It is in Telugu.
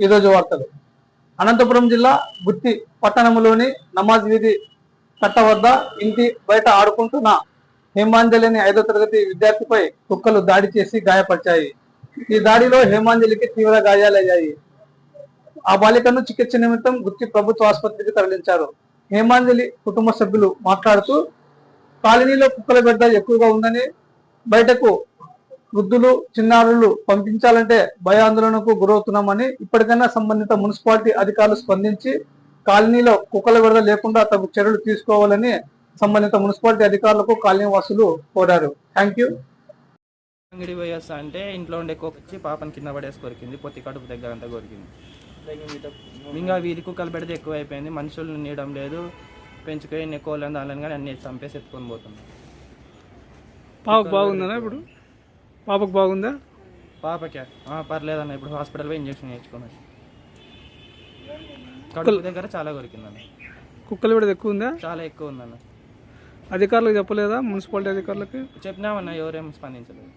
ఈరోజు వార్తలు అనంతపురం జిల్లా గుత్తి పట్టణంలోని నమాజ్ వీధి కట్ట వద్ద ఇంటి బయట ఆడుకుంటున్న హేమాంజలిని ఐదో తరగతి విద్యార్థిపై కుక్కలు దాడి చేసి గాయపరిచాయి. ఈ దాడిలో హేమాంజలికి తీవ్ర గాయాలయ్యాయి. ఆ బాలికను చికిత్స నిమిత్తం గుత్తి ప్రభుత్వ ఆసుపత్రికి తరలించారు. హేమాంజలి కుటుంబ సభ్యులు మాట్లాడుతూ కాలనీలో కుక్కల బిడ్డ ఎక్కువగా ఉందని బయటకు వృద్ధులు చిన్నారులు పంపించాలంటే భయాందోళనకు గురవుతున్నామని ఇప్పటికైనా సంబంధిత మున్సిపాలిటీ అధికారులు స్పందించి కాలనీలో కుక్కల విడత లేకుండా తగు చర్యలు తీసుకోవాలని సంబంధిత మున్సిపాలిటీ అధికారులకు కాలనీ వాసులు కోరారు. థ్యాంక్ యూ అంగడి పోయి వస్తా అంటే ఇంట్లో ఉండే కుక్క వచ్చి పాపని కింద పడేసి కొరికింది పొత్తి కడుపు దగ్గర అంతా కొరికింది. ఇంకా వీధి కుక్కలు పెడితే ఎక్కువ అయిపోయింది మనుషులు నీయడం లేదు పెంచుకొని కోళ్ళని దాని కానీ అన్ని చంపేసి ఎత్తుకొని పోతున్నాం. బాగుందా ఇప్పుడు? పాపకు బాగుందా? పాపకే. పర్లేదన్న ఇప్పుడు హాస్పిటల్ పోయి ఇంజక్షన్ వేయించుకొని వచ్చి. కడుపు దగ్గర చాలా కొరికిందన్న. కుక్కలు కూడా ఎక్కువ ఉందా? చాలా ఎక్కువ ఉందన్న. అధికారులకు చెప్పలేదా? మున్సిపాలిటీ అధికారులకి? చెప్పినామన్న ఎవరేం స్పందించలేదు.